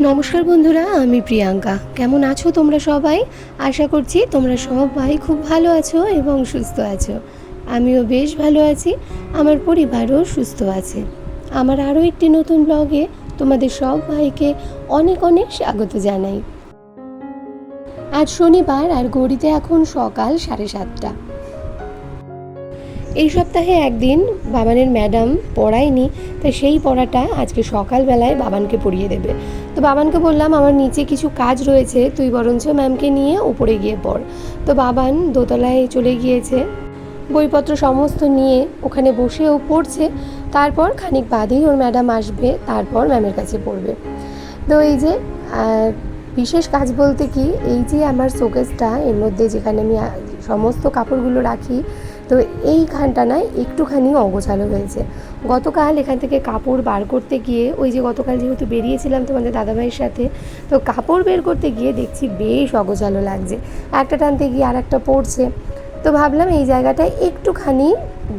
নমস্কার বন্ধুরা, আমি প্রিয়াঙ্কা। কেমন আছো তোমরা সবাই? আশা করছি তোমরা সবাই খুব ভালো আছো এবং সুস্থ আছো। আমিও বেশ ভালো আছি, আমার পরিবারও সুস্থ আছে। আমার আরও একটি নতুন ব্লগে তোমাদের সব ভাইকে অনেক অনেক স্বাগত জানাই। আজ শনিবার আর ঘড়িতে এখন সকাল সাড়ে সাতটা। এই সপ্তাহে একদিন বাবানের ম্যাডাম পড়ায়নি, তাই সেই পড়াটা আজকে সকালবেলায় বাবানকে পড়িয়ে দেবে। তো বাবানকে বললাম, আমার নিচে কিছু কাজ রয়েছে, তুই বরঞ্চ ম্যামকে নিয়ে উপরে গিয়ে পড়। তো বাবান দোতলায় চলে গিয়েছে, বইপত্র সমস্ত নিয়ে ওখানে বসেও পড়ছে। তারপর খানিক বাদেই ওর ম্যাডাম আসবে, তারপর ম্যামের কাছে পড়বে। তো এই যে বিশেষ কাজ বলতে কি, এই যে আমার শোকেসটা, এর মধ্যে যেখানে আমি সমস্ত কাপড়গুলো রাখি তো এইখানটা না একটুখানি অগোছালো হয়েছে। গতকাল এখান থেকে কাপড় বার করতে গিয়ে, ওই যে গতকাল যেহেতু বেরিয়েছিলাম তোমাদের দাদাভাইয়ের সাথে, তো কাপড় বের করতে গিয়ে দেখছি বেশ অগোছালো লাগছে। একটা টানতে গিয়ে আর একটা পড়ছে। তো ভাবলাম এই জায়গাটায় একটুখানি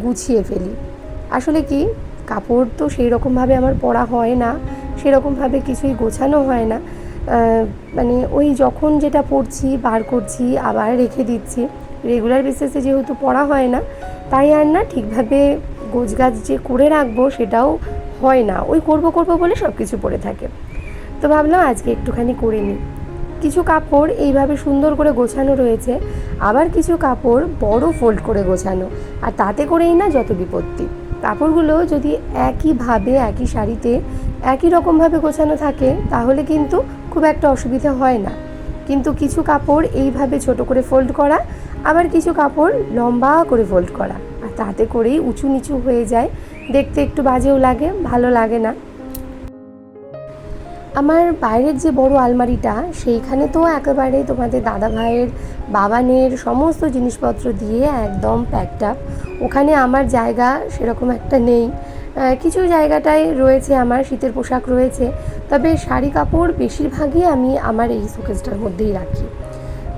গুছিয়ে ফেলি। আসলে কি, কাপড় তো সেই রকমভাবে আমার পরা হয় না, সেরকমভাবে কিছুই গোছানো হয় না। মানে ওই যখন যেটা পড়ছি বার করছি, আবার রেখে দিচ্ছি। রেগুলার বেসিসে যেহেতু পড়া হয় না, তাই আর না ঠিকভাবে গোছগাছ যে করে রাখব সেটাও হয় না। ওই করব করব বলে সব কিছু পড়ে থাকে। তো ভাবলাম আজকে একটুখানি করে নিই। কিছু কাপড় এইভাবে সুন্দর করে গোছানো রয়েছে, আবার কিছু কাপড় বড় ফোল্ড করে গোছানো। আর তাতে করেই না যত বিপত্তি। কাপড়গুলো যদি একইভাবে, একই শাড়িতে, একই রকমভাবে গোছানো থাকে, তাহলে কিন্তু খুব একটা অসুবিধা হয় না। কিন্তু কিছু কাপড় এইভাবে ছোট করে ফোল্ড করা আবার কিছু কাপড় লম্বা করে ফোল্ড করা। আর তাতে করেই উঁচু নিচু হয়ে যায়। দেখতে একটু বাজেও লাগে, ভালো লাগে না। আমার বাইরের যে বড় আলমারিটা, সেইখানে তো একেবারে তোমাদের দাদা ভাইয়ের বাবানের সমস্ত জিনিসপত্র দিয়ে একদম প্যাকড আপ ওখানে আমার জায়গা সেরকম একটা নেই। কিছু জায়গাটায় রয়েছে আমার, শীতের পোশাক রয়েছে। তবে শাড়ি কাপড় বেশিরভাগই আমি আমার এই শোকেসটার মধ্যেই রাখি।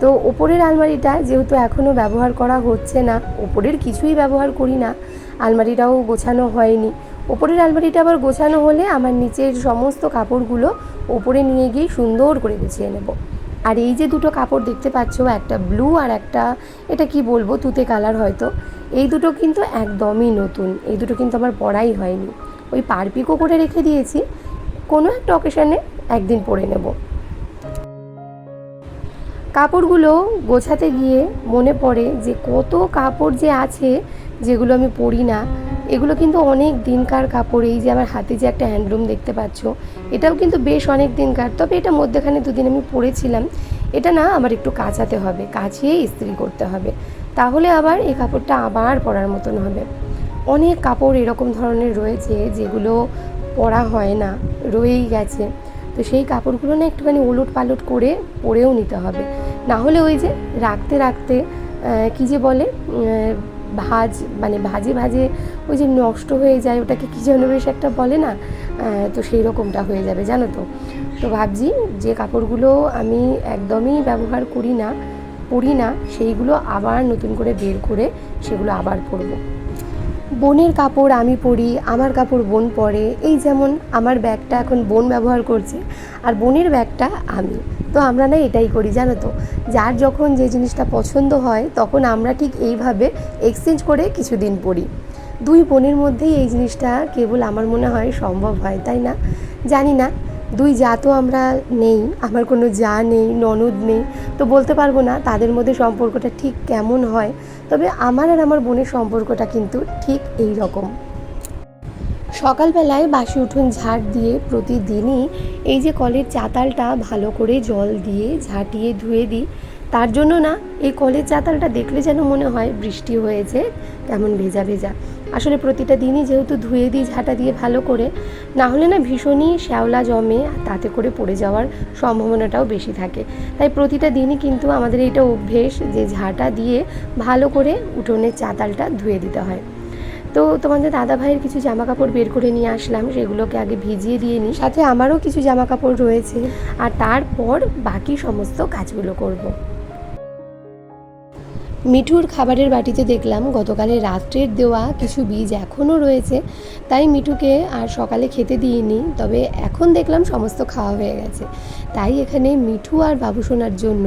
তো ওপরের আলমারিটা যেহেতু এখনও ব্যবহার করা হচ্ছে না, ওপরের কিছুই ব্যবহার করি না, আলমারিটাও গোছানো হয়নি। ওপরের আলমারিটা আবার গোছানো হলে আমার নিচের সমস্ত কাপড়গুলো ওপরে নিয়ে গিয়ে সুন্দর করে গুছিয়ে নেব। আর এই যে দুটো কাপড় দেখতে পাচ্ছ, একটা ব্লু আর একটা, এটা কি বলব, তুতে কালার হয়তো, এই দুটো কিন্তু একদমই নতুন, এই দুটো কিন্তু আমার পরাই হয়নি। ওই পারপিকো করে রেখে দিয়েছি, কোনো একটা অকেশনে একদিন পরে নেব। কাপড়গুলো গোছাতে গিয়ে মনে পড়ে যে কত কাপড় যে আছে যেগুলো আমি পরি না, এগুলো কিন্তু অনেক দিনকার কাপড়। এই যে আমার হাতে যে একটা হ্যান্ডলুম দেখতে পাচ্ছ, এটাও কিন্তু বেশ অনেক দিনকার। তবে এটা মধ্যেখানে দুদিন আমি পরেছিলাম। এটা না আমার একটু কাচাতে হবে, কাচিয়ে ইস্ত্রি করতে হবে। তাহলে আবার এই কাপড়টা আবার পরার মতন হবে। অনেক কাপড় এরকম ধরনের রয়েছে যেগুলো পরা হয় না, রয়েই গেছে। তো সেই কাপড়গুলো না একটুখানি উলট পালট করে পরেও নিতে হবে। না হলে ওই যে রাখতে রাখতে কি যে বলে ভাজ মানে ভাজে ভাজে ওই যে নষ্ট হয়ে যায়, ওটাকে কী যেন বেশ একটা বলে না তো সেই রকমটা হয়ে যাবে, জানো তো। তো ভাবছি যে কাপড়গুলো আমি একদমই ব্যবহার করি না, পরি না, সেইগুলো আবার নতুন করে বের করে সেগুলো আবার পরবো। বোনের কাপড় আমি পরি, আমার কাপড় বোন পরে, এই যেমন আমার ব্যাগটা এখন বোন ব্যবহার করছে, আর বোনের ব্যাগটা আমি। তো আমরা না এটাই করি, জানো তো। যার যখন যে জিনিসটা পছন্দ হয়, তখন আমরা ঠিক এইভাবে এক্সচেঞ্জ করে কিছুদিন পড়ি। দুই বোনের মধ্যেই এই জিনিসটা কেবল আমার মনে হয় সম্ভব হয়, তাই না? জানি না, দুই যা তো আমরা নেই, আমার কোনো যা নেই, ননদ নেই, তো বলতে পারব না তাদের মধ্যে সম্পর্কটা ঠিক কেমন হয়। তবে আমার আর আমার বোনের সম্পর্কটা কিন্তু ঠিক এই রকম সকালবেলায় বাসি উঠোন ঝাড় দিয়ে প্রতিদিনই এই যে কলের চাতালটা ভালো করে জল দিয়ে ঝাঁটিয়ে ধুয়ে দিই, তার জন্য না এই কলের চাতালটা দেখলে যেন মনে হয় বৃষ্টি হয়েছে কেমন ভেজা ভেজা। আসলে প্রতিটা দিনই যেহেতু ধুয়ে দিই, ঝাঁটা দিয়ে ভালো করে, না হলে না ভীষণই শ্যাওলা জমে তাতে করে পড়ে যাওয়ার সম্ভাবনাটাও বেশি থাকে। তাই প্রতিটা দিনই কিন্তু আমাদের এইটা অভ্যেস যে ঝাঁটা দিয়ে ভালো করে উঠোনের চাতালটা ধুয়ে দিতে হয়। তো তোমাদের দাদা ভাইয়ের কিছু জামা কাপড় বের করে নিয়ে আসলাম, সেগুলোকে আগে ভিজিয়ে দিয়ে নিই। সাথে আমারও কিছু জামা কাপড় রয়েছে। আর তারপর বাকি সমস্ত কাজগুলো করব। মিঠুর খাবারের বাটিতে দেখলাম গতকালের রাত্রের দেওয়া কিছু বীজ এখনও রয়েছে। তাই মিঠুকে আর সকালে খেতে দিইনি, তবে এখন দেখলাম সমস্ত খাওয়া হয়ে গেছে। তাই এখানে মিঠু আর বাবুসোনার জন্য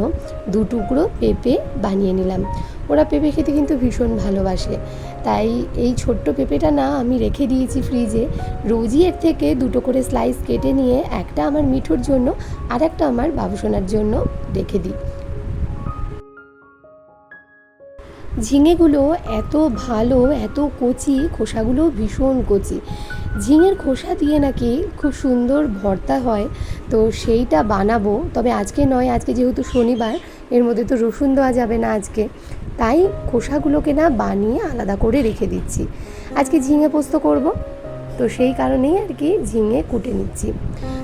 দু টুকরো পেঁপে বানিয়ে নিলাম। ওরা পেঁপে খেতে কিন্তু ভীষণ ভালোবাসে। তাই এই ছোট্ট পেঁপেটা না আমি রেখে দিয়েছি ফ্রিজে। রোজই এর থেকে দুটো করে স্লাইস কেটে নিয়ে একটা আমার মিঠুর জন্য আর একটা আমার বাবুসোনার জন্য রেখে দিই। ঝিঙেগুলো এত ভালো, এত কচি খোসাগুলো ভীষণ কচি। ঝিঙের খোসা দিয়ে নাকি খুব সুন্দর ভর্তা হয়, তো সেইটা বানাবো। তবে আজকে নয়, আজকে যেহেতু শনিবার, এর মধ্যে তো রসুন দেওয়া যাবে না আজকে। তাই খোসাগুলোকে না বানিয়ে আলাদা করে রেখে দিচ্ছি। আজকে ঝিঙে পোস্ত করব, তো সেই কারণেই আর কি ঝিঙে কুটে নিচ্ছি।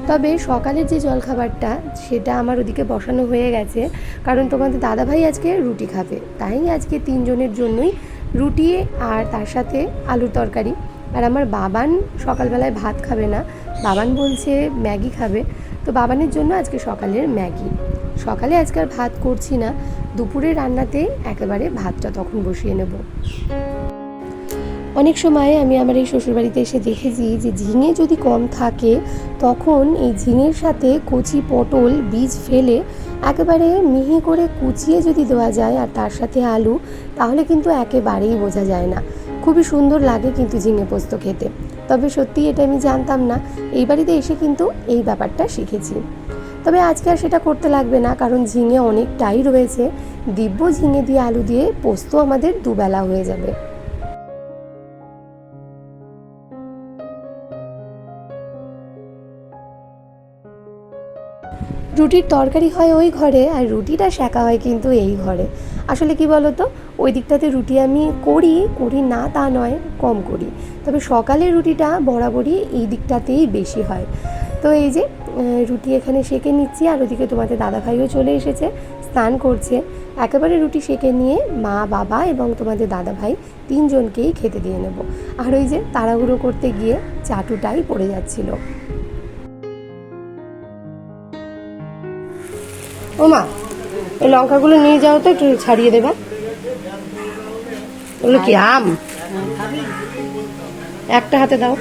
তবে সকালের যে জলখাবারটা, সেটা আমার ওদিকে বসানো হয়ে গেছে, কারণ তোমাদের দাদাভাই আজকে রুটি খাবে। তাই আজকে তিনজনের জন্যই রুটি আর তার সাথে আলুর তরকারি। আর আমার বাবান সকালবেলায় ভাত খাবে না। বাবান বলছে ম্যাগি খাবে। তো বাবানের জন্য আজকে সকালের ম্যাগি। সকালে আজকে আর ভাত করছি না। দুপুরে রান্নাতে একেবারে ভাতটা তখন বসিয়ে নেব। অনেক সময় আমি আমার এই শ্বশুরবাড়িতে এসে দেখেছি যে ঝিঙে যদি কম থাকে, তখন এই ঝিঙের সাথে কচি পটল বীজ ফেলে একেবারে মিহি করে কুচিয়ে যদি দেওয়া যায় আর তার সাথে আলু, তাহলে কিন্তু একেবারেই বোঝা যায় না। খুবই সুন্দর লাগে কিন্তু ঝিঙে পোস্ত খেতে। তবে সত্যি এটা আমি জানতাম না। এই বাড়িতে এসে কিন্তু এই ব্যাপারটা শিখেছি। তবে আজকে আর সেটা করতে লাগবে না, কারণ ঝিঙে অনেকটাই রয়েছে। দিব্য ঝিঙে দিয়ে আলু দিয়ে পোস্ত আমাদের দুবেলা হয়ে যাবে। রুটির তরকারি হয় ওই ঘরে আর রুটিটা শেখা হয় কিন্তু এই ঘরে। আসলে কি বলতো? ওই দিকটাতে রুটি আমি করি করি না তা নয়, কম করি। তবে সকালের রুটিটা বরাবরই এই দিকটাতেই বেশি হয়। তো এই যে রুটি এখানে সেঁকে নিচ্ছি আর ওদিকে তোমাদের দাদাভাইও চলে এসেছে, স্নান করছে। একেবারে রুটি সেঁকে নিয়ে মা, বাবা এবং তোমাদের দাদাভাই তিনজনকেই খেতে দিয়ে নেব। আর ওই যে তাড়াহুড়ো করতে গিয়ে চাটুটাই পড়ে যাচ্ছিল। ও মা এই লঙ্কাগুলো নিয়ে যাও তো একটু ছাড়িয়ে দেবা। ওগুলো কি আম? একটা হাতে দাও।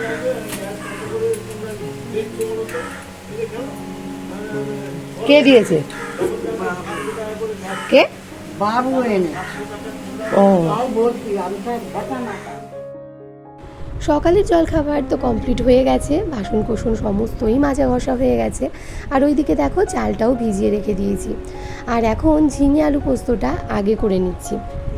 কে দিয়েছে? কে? বাবু এনে। ও। সকালের জলখাবার তো কমপ্লিট হয়ে গেছে বাসন কোসন সমস্তই মাজা ঘষা হয়ে গেছে, আর ওইদিকে দেখো চালটাও ভিজিয়ে রেখে দিয়েছি। আর এখন ঝিঙে আলু পোস্তটা আগে করে নিচ্ছি।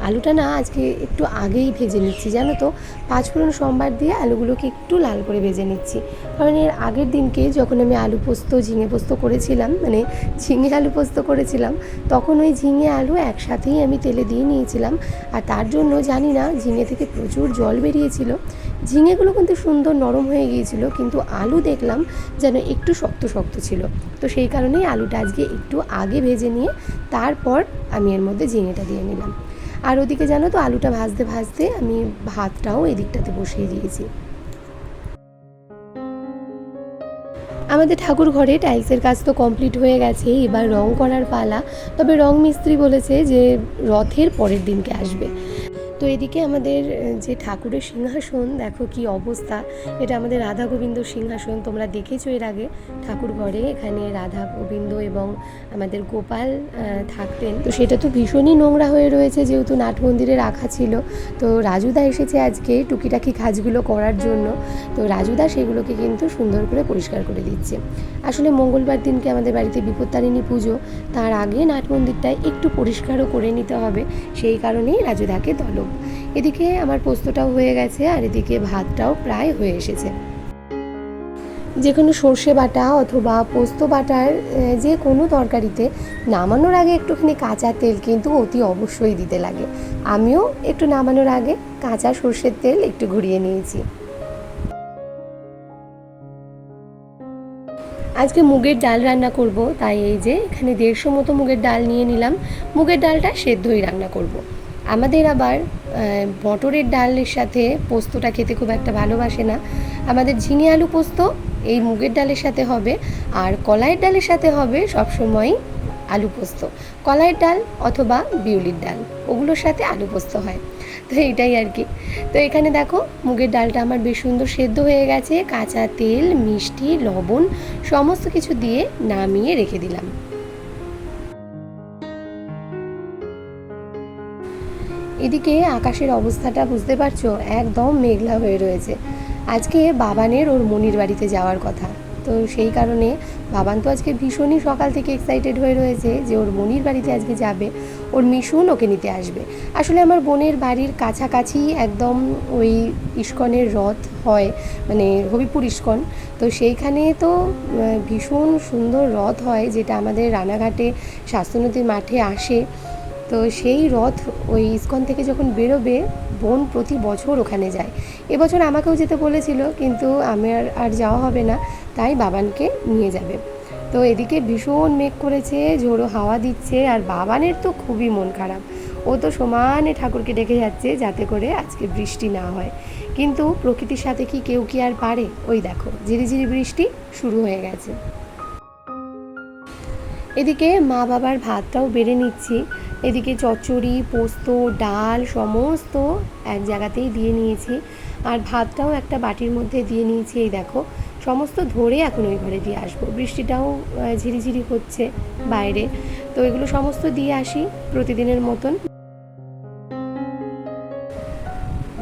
আলুটা না আজকে একটু আগেই ভেজে নিচ্ছি, জানো তো? পাঁচফোড়ন সোমবার দিয়ে আলুগুলোকে একটু লাল করে ভেজে নিচ্ছি। কারণ এর আগের দিনকে যখন আমি আলু পোস্ত, ঝিঙে পোস্ত করেছিলাম মানে ঝিঙে আলু পোস্ত করেছিলাম, তখন ওই ঝিঙে আলু একসাথেই আমি তেলে দিয়ে নিয়েছিলাম। আর তার জন্য জানি না, ঝিঙে থেকে প্রচুর জল বেরিয়েছিল। ঝিঙেগুলো কিন্তু সুন্দর নরম হয়ে গিয়েছিল, কিন্তু আলু দেখলাম যেন একটু শক্ত শক্ত ছিল। তো সেই কারণেই আলুটা আজকে একটু আগে ভেজে নিয়ে তারপর আমি এর মধ্যে ঝিঙেটা দিয়ে নিলাম। আর ওদিকে জানো তো আলুটা ভাজতে ভাজতে আমি ভাতটাও এদিকটাতে বসিয়ে দিয়েছি। আমাদের ঠাকুর ঘরে টাইলসের কাজ তো কমপ্লিট হয়ে গেছে, এবার রং করার পালা। তবে রং মিস্ত্রি বলেছে যে রথের পরের দিনকে আসবে। তো এদিকে আমাদের যে ঠাকুরের সিংহাসন, দেখো কি অবস্থা। এটা আমাদের রাধা গোবিন্দ সিংহাসন, তোমরা দেখেছ এর আগে ঠাকুর ঘরে এখানে রাধা গোবিন্দ এবং আমাদের গোপাল থাকতেন। তো সেটা তো ভীষণই নোংরা হয়ে রয়েছে, যেহেতু নাট মন্দিরে রাখা ছিল। তো রাজুদা এসেছে আজকে টুকিটাকি কাজগুলো করার জন্য। তো রাজুদা সেগুলোকে কিন্তু সুন্দর করে পরিষ্কার করে দিচ্ছে। আসলে মঙ্গলবার দিনকে আমাদের বাড়িতে বিপত্তারিণী পুজো, তার আগে নাট মন্দিরটা একটু পরিষ্কারও করে নিতে হবে। সেই কারণেই রাজুদাকে তলব এদিকে আমার পোস্তটাও হয়ে গেছে আর এদিকে ভাতটাও প্রায় হয়ে এসেছে। যে কোনো সর্ষে বাটা অথবা পোস্ত বাটার যে কোনো তরকারিতে নামানোর আগে একটুখানি কাঁচা তেল কিন্তু অতি অবশ্যই দিতে লাগে। আমিও একটু নামানোর আগে কাঁচা সর্ষের তেল একটু ঘুরিয়ে নিয়েছি। আজকে মুগের ডাল রান্না করব, তাই এই যে এখানে দেড়শো মতো মুগের ডাল নিয়ে নিলাম। মুগের ডালটা সেদ্ধই রান্না করব। আমাদের আবার মটরের ডালের সাথে পোস্তটা খেতে খুব একটা ভালোবাসে না। আমাদের ঝিঙে আলু পোস্ত এই মুগের ডালের সাথে হবে আর কলাইয়ের ডালের সাথে হবে সবসময় আলু পোস্ত। কলাইয়ের ডাল অথবা বিউলির ডাল, ওগুলোর সাথে আলু পোস্ত হয়। তো এটাই আর কি। তো এখানে দেখো মুগের ডালটা আমার বেশ সুন্দর সেদ্ধ হয়ে গেছে, কাঁচা তেল, মিষ্টি, লবণ, সমস্ত কিছু দিয়ে নামিয়ে রেখে দিলাম। এদিকে আকাশের অবস্থাটা বুঝতে পারছ, একদম মেঘলা হয়ে রয়েছে। আজকে বাবানের ওর মনির বাড়িতে যাওয়ার কথা। তো সেই কারণে বাবান তো আজকে ভীষণই সকাল থেকে এক্সাইটেড হয়ে রয়েছে যে ওর মনির বাড়িতে আজকে যাবে, ওর মিশুন ওকে নিতে আসবে। আসলে আমার বোনের বাড়ির কাছাকাছি একদম ওই ইস্কনের রথ হয় মানে হবিপুর ইস্কন। তো সেইখানে তো ভীষণ সুন্দর রথ হয়, যেটা আমাদের রানাঘাটে স্বাস্থ্যনদী মাঠে আসে। তো সেই রথ ওই ইস্কন থেকে যখন বেরোবে, বোন প্রতি বছর ওখানে যায়। এবছর আমাকেও যেতে বলেছিল, কিন্তু আমার আর যাওয়া হবে না, তাই বাবানকে নিয়ে যাবে। তো এদিকে ভীষণ মেঘ করেছে, ঝোড়ো হাওয়া দিচ্ছে, আর বাবানের তো খুবই মন খারাপ। ও তো সমানে ঠাকুরকে ডেকে যাচ্ছে, যাতে করে আজকে বৃষ্টি না হয়। কিন্তু প্রকৃতির সাথে কি কেউ কি আর পারে? ওই দেখো ঝিরিঝিরি বৃষ্টি শুরু হয়ে গেছে। এদিকে মা বাবার ভাতটাও বেড়ে নিচ্ছি। এদিকে চচ্চড়ি, পোস্ত, ডাল সমস্ত এক জায়গাতেই দিয়ে নিয়েছি। আর ভাতটাও একটা বাটির মধ্যে দিয়ে নিয়েছি, এই দেখো। সমস্ত ধরে এখন ওই ঘরে দিয়ে আসব। বৃষ্টিটাও ঝিরিঝিরি হচ্ছে বাইরে। তো এগুলো সমস্ত দিয়ে আসি প্রতিদিনের মতন।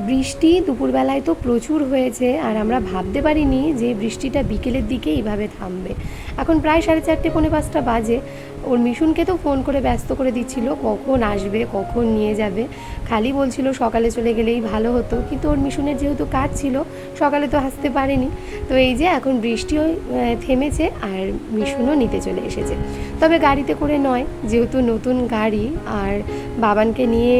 বৃষ্টি দুপুরবেলায় তো প্রচুর হয়েছে, আর আমরা ভাবতে পারিনি যে বৃষ্টিটা বিকেলের দিকে এইভাবে থামবে। এখন প্রায় সাড়ে চারটে, পৌনে পাঁচটা বাজে। ওর মিশুনকে তো ফোন করে ব্যস্ত করে দিচ্ছিল, কখন আসবে, কখন নিয়ে যাবে। খালি বলছিল সকালে চলে গেলেই ভালো হতো, কিন্তু ওর মিশুনের যেহেতু কাজ ছিল, সকালে তো আসতে পারেনি। তো এই যে এখন বৃষ্টিও থেমেছে আর মিশুনও নিতে চলে এসেছে। তবে গাড়িতে করে নয়, যেহেতু নতুন গাড়ি আর বাবানকে নিয়ে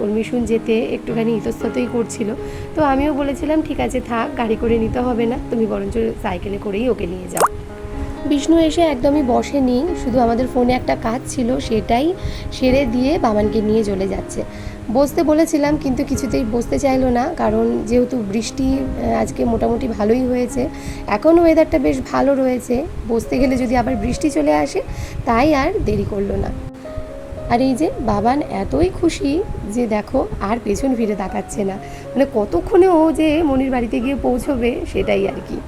ওর মিশুন যেতে একটুখানি ইতস্ততই করছিল। তো আমিও বলেছিলাম, ঠিক আছে, থাক, গাড়ি করে নিতে হবে না, তুমি বরঞ্চ সাইকেলে করেই ওকে নিয়ে যাও। বিষ্ণু এসে একদমই বসেনি, শুধু আমাদের ফোনে একটা কাজ ছিল সেটাই সেরে দিয়ে বাবানকে নিয়ে চলে যাচ্ছে। বসতে বলেছিলাম কিন্তু কিছুতেই বসতে চাইলো না, কারণ যেহেতু বৃষ্টি আজকে মোটামুটি ভালোই হয়েছে এখন ওয়েদারটা বেশ ভালো রয়েছে, বসতে গেলে যদি আবার বৃষ্টি চলে আসে, তাই আর দেরি করল না। আর এই যে বাবান এতই খুশি যে দেখো আর পেছন ফিরে তাকাচ্ছে না মানে কতক্ষণে ও যে মনির বাড়িতে গিয়ে পৌঁছবে সেটাই আর কি।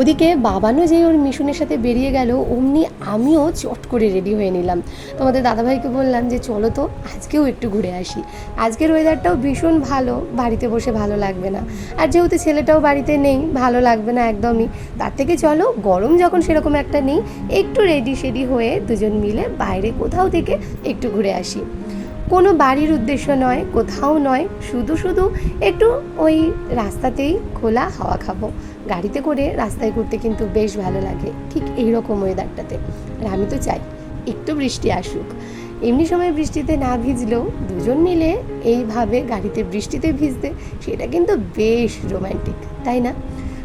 ওদিকে বাবানও যে ওর মিশনের সাথে বেরিয়ে গেল, অমনি আমিও চট করে রেডি হয়ে নিলাম। তোমাদের দাদাভাইকে বললাম যে, চলো তো, আজকেও একটু ঘুরে আসি। আজকের ওয়েদারটাও ভীষণ ভালো, বাড়িতে বসে ভালো লাগবে না। আর যেহেতু ছেলেটাও বাড়িতে নেই, ভালো লাগবে না একদমই। তার থেকে চলো, গরম যখন সেরকম একটা নেই, একটু রেডি সেডি হয়ে দুজন মিলে বাইরে কোথাও থেকে একটু ঘুরে আসি। কোনো বাড়ির উদ্দেশ্য নয়, কোথাও নয়, শুধু শুধু একটু ওই রাস্তাতেই খোলা হাওয়া খাব। গাড়িতে করে রাস্তায় ঘুরতে কিন্তু বেশ ভালো লাগে, ঠিক এইরকম ওয়েদারটাতে আর আমি তো চাই একটু বৃষ্টি আসুক। এমনি সময় বৃষ্টিতে না ভিজলেও দুজন মিলে এইভাবে গাড়িতে বৃষ্টিতে ভিজতে, সেটা কিন্তু বেশ রোম্যান্টিক তাই না?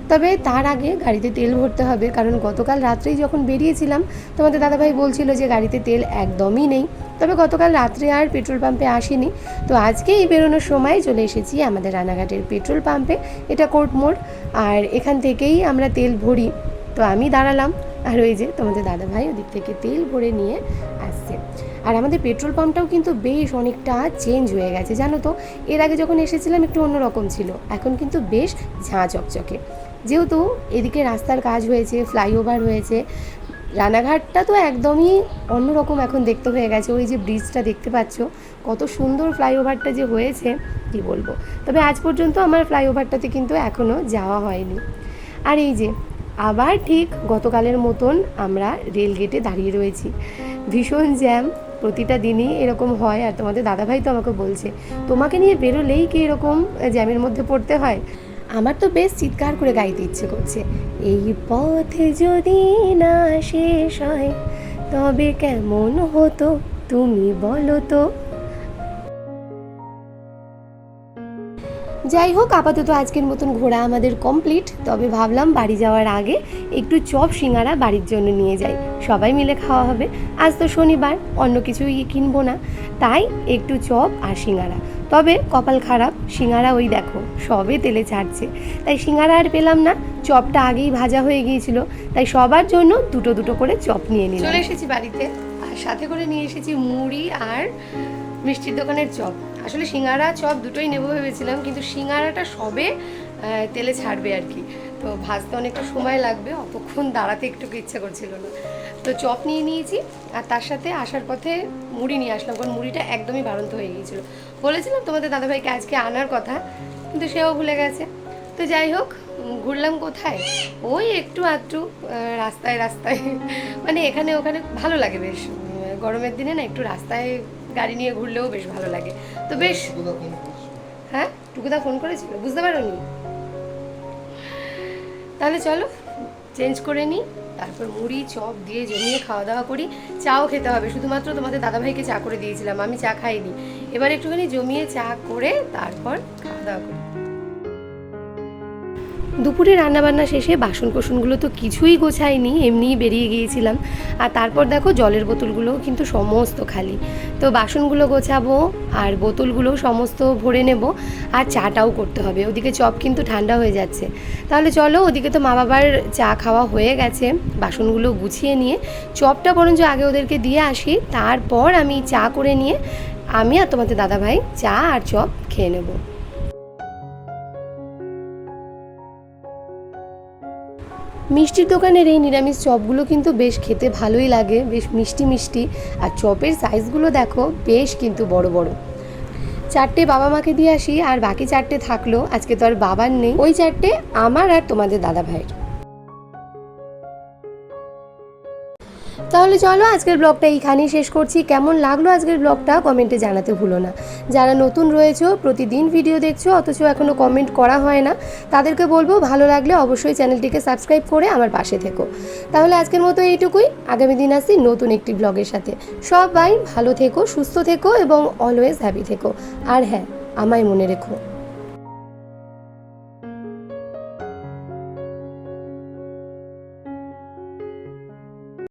তবে তার আগে গাড়িতে তেল ভরতে হবে। কারণ গতকাল রাত্রেই যখন বেরিয়েছিলাম, তোমাদের দাদাভাই বলছিল যে গাড়িতে তেল একদমই নেই। তবে গতকাল রাত্রে আর পেট্রোল পাম্পে আসিনি। তো আজকে এই বেরোনোর সময় চলে এসেছি আমাদের রানাঘাটের পেট্রোল পাম্পে। এটা কোর্ট মোড়, আর এখান থেকেই আমরা তেল ভরি। তো আমি দাঁড়ালাম, আর ওই যে তোমাদের দাদাভাই ওদিক থেকে তেল ভরে নিয়ে আসছে। আর আমাদের পেট্রোল পাম্পটাও কিন্তু বেশ অনেকটা চেঞ্জ হয়ে গেছে, জানো তো? এর আগে যখন এসেছিলাম একটু অন্যরকম ছিল, এখন কিন্তু বেশ ঝাঁ চকচকে যেহেতু এদিকে রাস্তার কাজ হয়েছে ফ্লাইওভার হয়েছে, রানাঘাটটা তো একদমই অন্যরকম এখন দেখতে হয়ে গেছে। ওই যে ব্রিজটা দেখতে পাচ্ছ, কত সুন্দর ফ্লাইওভারটা যে হয়েছে, কি বলব? তবে আজ পর্যন্ত আমার ফ্লাইওভারটাতে কিন্তু এখনও যাওয়া হয়নি। আর এই যে, আবার ঠিক গতকালের মতন আমরা রেল গেটে দাঁড়িয়ে রয়েছি। ভীষণ জ্যাম প্রতিটা দিনই এরকম হয়। আর তোমাদের দাদাভাই তো আমাকে বলছে, তোমাকে নিয়ে বেরোলেই কি এরকম জ্যামের মধ্যে পড়তে হয়? আমার তো বেশ চিৎকার করে গাইতে ইচ্ছে করছে। এই পথে যদি না শেষ হয়, তবে কেমন হতো তুমি বলো তো? যাই হোক, আপাতত আজকের মতন ঘোরা আমাদের কমপ্লিট তবে ভাবলাম বাড়ি যাওয়ার আগে একটু চপ সিঙ্গারা বাড়ির জন্য নিয়ে যাই। সবাই মিলে খাওয়া হবে। আজ তো শনিবার, অন্য কিছুই কিনবো না। তাই একটু চপ আর সিঙ্গারা। তবে কপাল খারাপ, সিঙ্গারা ওই দেখো, সবে তেলে ছাড়ছে। তাই সিঙ্গারা আর পেলাম না, চপটা আগেই ভাজা হয়ে গিয়েছিল, তাই সবার জন্য দুটো দুটো করে চপ নিয়ে নিলাম। চলে এসেছি বাড়িতে, আর সাথে করে নিয়ে এসেছি মুড়ি আর মিষ্টির দোকানের চপ। আসলে সিঙ্গারা, চপ দুটোই নেব ভেবেছিলাম, কিন্তু সিঙ্গারাটা সবে তেলে ছাড়বে আর কি। তো ভাজতে অনেকটা সময় লাগবে, অতক্ষণ দাঁড়াতে একটু ইচ্ছা করছিল না। তো চপ নিয়ে নিয়েছি, আর তার সাথে আসার পথে মুড়ি নিয়ে আসলাম, কারণ মুড়িটা একদমই বাড়ন্ত হয়ে গিয়েছিল। বলেছিলাম তোমাদের দাদাভাইকে আজকে আনার কথা কিন্তু সেও ভুলে গেছে। তো যাই হোক ঘুরলাম কোথায়? ওই একটু আধটু রাস্তায় রাস্তায়। মানে এখানে ওখানে ভালো লাগে বেশ। গরমের দিনে না একটু রাস্তায় গাড়ি নিয়ে ঘুরলেও বেশ ভালো লাগে। তো বেশ। হ্যাঁ? টুকুদা ফোন করেছিল? বুঝতে পারোনি? তাহলে চলো চেঞ্জ করে নিই। তারপর মুড়ি, চপ দিয়ে জমিয়ে খাওয়া দাওয়া করি, চাও খেতে হবে। শুধুমাত্র তোমাদের দাদাভাইকে চা করে দিয়েছিলাম, আমি চা খাইনি। এবার একটুখানি জমিয়ে চা করে তারপর খাওয়া দাওয়া করি। দুপুরে রান্নাবান্না শেষে বাসন কোসনগুলো তো কিছুই গোছায়নি, এমনিই বেরিয়ে গিয়েছিলাম। আর তারপর দেখো জলের বোতলগুলোও কিন্তু সমস্ত খালি। তো বাসনগুলো গোছাবো আর বোতলগুলো সমস্ত ভরে নেব আর চাটাও করতে হবে। ওদিকে চপ কিন্তু ঠান্ডা হয়ে যাচ্ছে। তাহলে চলো ওদিকে তো মা বাবার চা খাওয়া হয়ে গেছে। বাসনগুলো গুছিয়ে নিয়ে চপটা বরঞ্চ আগে ওদেরকে দিয়ে আসি। তারপর আমি চা করে নিয়ে আমি আর তোমাদের দাদাভাই চা আর চপ খেয়ে নেব। মিষ্টির দোকানের এই নিরামিষ চপগুলো কিন্তু বেশ খেতে ভালোই লাগে, বেশ মিষ্টি মিষ্টি। আর চপের সাইজগুলো দেখো, বেশ কিন্তু বড় বড়। চারটে বাবা মাকে দিয়ে আসি, আর বাকি চারটে থাকল, আজকে তো আর বাবার নেই। ওই চারটে আমার আর তোমাদের দাদা ভাইয়ের তাহলে চলো আজকের ব্লগটা এইখানেই শেষ করছি। কেমন লাগল আজকের ব্লগটা কমেন্টে জানাতে ভুলো না। যারা নতুন রয়েছো, প্রতিদিন ভিডিও দেখছ, অথচ এখনও কমেন্ট করা হয় না, তাদেরকে বলব ভালো লাগলে অবশ্যই চ্যানেলটিকে সাবস্ক্রাইব করে আমার পাশে থেকো। তাহলে আজকের মতো এইটুকুই। আগামী দিন আসছি নতুন একটি ব্লগের সাথে। সবাই ভালো থেকো, সুস্থ থেকো এবং অলওয়েজ হ্যাপি থেকো। আর হ্যাঁ আমায় মনে রেখো।